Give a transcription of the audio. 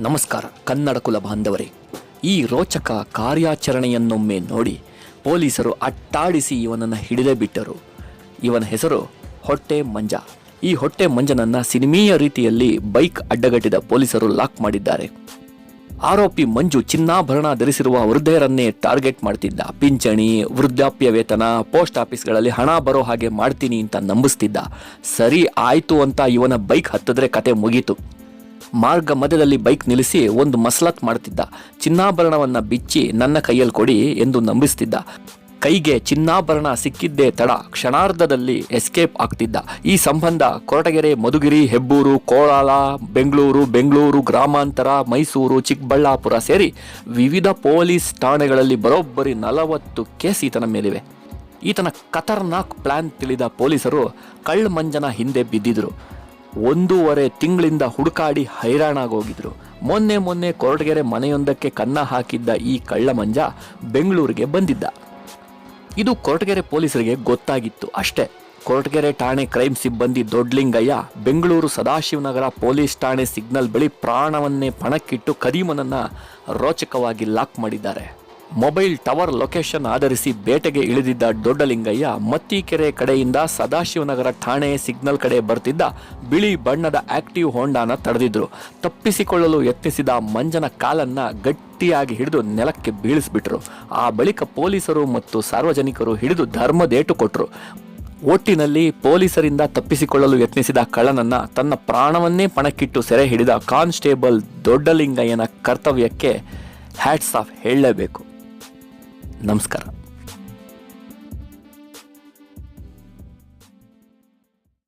ನಮಸ್ಕಾರ, ಕನ್ನಡ ಕುಲ ಬಾಂಧವರೇ. ಈ ರೋಚಕ ಕಾರ್ಯಾಚರಣೆಯನ್ನೊಮ್ಮೆ ನೋಡಿ ಪೊಲೀಸರು ಅಟ್ಟಾಡಿಸಿ ಇವನನ್ನು ಹಿಡಿದೇ ಬಿಟ್ಟರು. ಇವನ ಹೆಸರು ಹೊಟ್ಟೆ ಮಂಜ. ಈ ಹೊಟ್ಟೆ ಮಂಜನನ್ನ ಸಿನಿಮೀಯ ರೀತಿಯಲ್ಲಿ ಬೈಕ್ ಅಡ್ಡಗಟ್ಟಿದ ಪೊಲೀಸರು ಲಾಕ್ ಮಾಡಿದ್ದಾರೆ. ಆರೋಪಿ ಮಂಜು ಚಿನ್ನಾಭರಣ ಧರಿಸಿರುವ ವೃದ್ಧೆಯರನ್ನೇ ಟಾರ್ಗೆಟ್ ಮಾಡ್ತಿದ್ದ. ಪಿಂಚಣಿ, ವೃದ್ಧಾಪ್ಯ ವೇತನ, ಪೋಸ್ಟ್ ಆಫೀಸ್ಗಳಲ್ಲಿ ಹಣ ಬರೋ ಹಾಗೆ ಮಾಡ್ತೀನಿ ಅಂತ ನಂಬಿಸ್ತಿದ್ದ. ಸರಿ ಆಯಿತು ಅಂತ ಇವನ ಬೈಕ್ ಹತ್ತಿದ್ರೆ ಕತೆ ಮುಗೀತು. ಮಾರ್ಗ ಮಧ್ಯದಲ್ಲಿ ಬೈಕ್ ನಿಲ್ಲಿಸಿ ಒಂದು ಮಸಲತ್ ಮಾಡ್ತಿದ್ದ ಚಿನ್ನಾಭರಣವನ್ನ ಬಿಚ್ಚಿ ನನ್ನ ಕೈಯಲ್ಲಿ ಕೊಡಿ ಎಂದು ನಂಬಿಸುತ್ತಿದ್ದ ಕೈಗೆ ಚಿನ್ನಾಭರಣ ಸಿಕ್ಕಿದ್ದೇ ತಡ ಕ್ಷಣಾರ್ಧದಲ್ಲಿ ಎಸ್ಕೇಪ್ ಆಗ್ತಿದ್ದ. ಈ ಸಂಬಂಧ ಕೊರಟಗೆರೆ, ಮಧುಗಿರಿ, ಹೆಬ್ಬೂರು ಕೋಳಾಲ ಬೆಂಗಳೂರು ಬೆಂಗಳೂರು ಗ್ರಾಮಾಂತರ, ಮೈಸೂರು, ಚಿಕ್ಕಬಳ್ಳಾಪುರ ಸೇರಿ ವಿವಿಧ ಪೊಲೀಸ್ ಠಾಣೆಗಳಲ್ಲಿ ಬರೋಬ್ಬರಿ ನಲವತ್ತು ಕೇಸ್ ಈತನ ಮೇಲಿವೆ. ಈತನ ಖತರ್ನಾಕ್ ಪ್ಲಾನ್ ತಿಳಿದ ಪೊಲೀಸರು ಕಳ್ಳ ಮಂಜನ ಹಿಂದೆ ಬಿದ್ದಿದ್ರು. ಒಂದೂವರೆ ತಿಂಗಳಿಂದ ಹುಡುಕಾಡಿ ಹೈರಾಣಾಗೋಗಿದ್ರು. ಮೊನ್ನೆ ಮೊನ್ನೆ ಕೊರಟಗೆರೆ ಮನೆಯೊಂದಕ್ಕೆ ಕನ್ನ ಹಾಕಿದ್ದ ಈ ಕಳ್ಳ ಮಂಜ ಬೆಂಗಳೂರಿಗೆ ಬಂದಿದ್ದ. ಇದು ಕೊರಟಗೆರೆ ಪೊಲೀಸರಿಗೆ ಗೊತ್ತಾಗಿತ್ತು ಅಷ್ಟೇ. ಕೊರಟಗೆರೆ ಠಾಣೆ ಕ್ರೈಮ್ ಸಿಬ್ಬಂದಿ ದೊಡ್ಲಿಂಗಯ್ಯ ಬೆಂಗಳೂರು ಸದಾಶಿವನಗರ ಪೊಲೀಸ್ ಠಾಣೆ ಸಿಗ್ನಲ್ ಬಳಿ ಪ್ರಾಣವನ್ನೇ ಪಣಕ್ಕಿಟ್ಟು ಕದೀಮನನ್ನ ರೋಚಕವಾಗಿ ಲಾಕ್ ಮಾಡಿದ್ದಾರೆ. ಮೊಬೈಲ್ ಟವರ್ ಲೊಕೇಶನ್ ಆಧರಿಸಿ ಬೇಟೆಗೆ ಇಳಿದಿದ್ದ ದೊಡ್ಡಲಿಂಗಯ್ಯ ಮತ್ತಿಕೆರೆ ಕಡೆಯಿಂದ ಸದಾಶಿವನಗರ ಠಾಣೆ ಸಿಗ್ನಲ್ ಕಡೆ ಬರ್ತಿದ್ದ ಬಿಳಿ ಬಣ್ಣದ ಆಕ್ಟಿವ್ ಹೋಂಡಾನ ತಡೆದಿದ್ರು. ತಪ್ಪಿಸಿಕೊಳ್ಳಲು ಯತ್ನಿಸಿದ ಮಂಜನ ಕಾಲನ್ನ ಗಟ್ಟಿಯಾಗಿ ಹಿಡಿದು ನೆಲಕ್ಕೆ ಬೀಳಿಸ್ಬಿಟ್ರು. ಆ ಬಳಿಕ ಪೊಲೀಸರು ಮತ್ತು ಸಾರ್ವಜನಿಕರು ಹಿಡಿದು ಧರ್ಮದೇಟು ಕೊಟ್ಟರು ಒಟ್ಟಿನಲ್ಲಿ ಪೊಲೀಸರಿಂದ ತಪ್ಪಿಸಿಕೊಳ್ಳಲು ಯತ್ನಿಸಿದ ಕಳ್ಳನನ್ನ ತನ್ನ ಪ್ರಾಣವನ್ನೇ ಪಣಕ್ಕಿಟ್ಟು ಸೆರೆ ಹಿಡಿದ ಕಾನ್ಸ್ಟೇಬಲ್ ದೊಡ್ಡಲಿಂಗಯ್ಯನ ಕರ್ತವ್ಯಕ್ಕೆ ಹ್ಯಾಟ್ಸ್ ಆಫ್ ಹೇಳಲೇಬೇಕು. ನಮಸ್ಕಾರ.